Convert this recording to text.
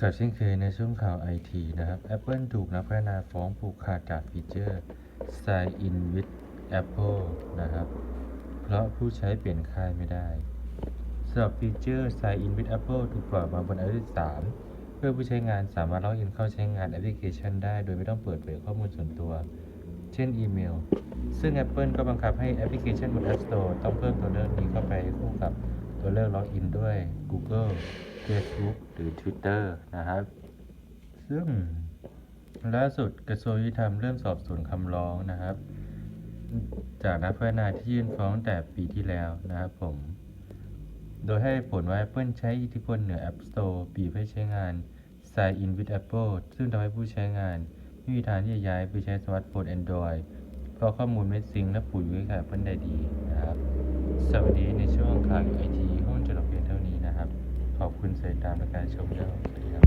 กับเช่นเคยในช่วงข่าวไอทีนะครับ Apple ถูกนักพัฒนาฟ้องผูกขาดจากฟีเจอร์ Sign in with Apple นะครับ เพราะผู้ใช้เปลี่ยนค่ายไม่ได้สำหรับฟีเจอร์ Sign in with Apple ถูกปล่อยมาบน iOS 3 เพื่อผู้ใช้งานสามารถล็อกอินเข้าใช้งานแอปพลิเคชันได้ โดยไม่ต้องเปิดเผยข้อมูลส่วนตัว เช่นอีเมล ซึ่ง Apple ก็บังคับให้แอปพลิเคชันบน App Store ต้องเพิ่มตัวเลือกนี้เข้าไปคู่กับตัวเลือกล็อกอินด้วย Google Facebook หรือ Twitter นะครับ ซึ่งล่าสุดกระทรวงยุติธรรมเริ่มสอบสวนคำร้องนะครับ จากนักพัฒนาที่ยื่นฟ้องแต่ปีที่แล้วนะครับผม โดยให้ผลว่า Apple ใช้อิทธิพลเหนือ App Store บีบให้ใช้งาน Sign in with Apple ซึ่งทำให้ผู้ใช้งานไม่มีทางที่จะย้ายไปใช้สมาร์ทโฟน Android เพราะข้อมูลไม่ซิงและปุ๋ยไว้กับ Apple ได้ดีนะครับ สวัสดีในช่วงข่าวไอที คุณใส่ตาประการชมเจ้าสวัสดีครับ